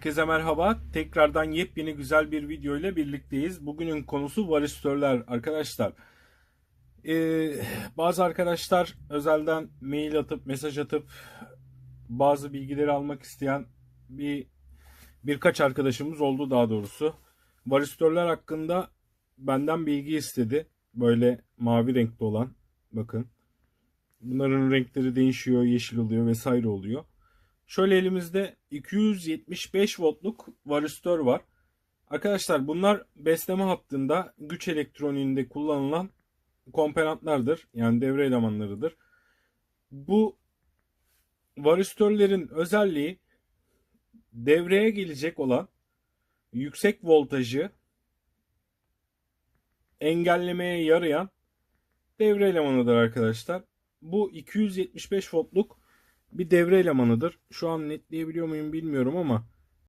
Herkese merhaba. Tekrardan yepyeni güzel bir video ile birlikteyiz. Bugünün konusu varistörler arkadaşlar. Ee, bazı arkadaşlar özelden mail atıp mesaj atıp bazı bilgileri almak isteyen bir birkaç arkadaşımız oldu daha doğrusu. Varistörler hakkında benden bilgi istedi. Böyle mavi renkli olan bakın. Bunların renkleri değişiyor, yeşil oluyor vesaire oluyor. Şöyle elimizde 275 voltluk varistör var. Arkadaşlar bunlar besleme hattında güç elektroniğinde kullanılan komponentlerdir. Yani devre elemanlarıdır. Bu varistörlerin özelliği devreye gelecek olan yüksek voltajı engellemeye yarayan devre elemanıdır arkadaşlar. Bu 275 voltluk bir devre elemanıdır. Şu an netleyebiliyor muyum bilmiyorum ama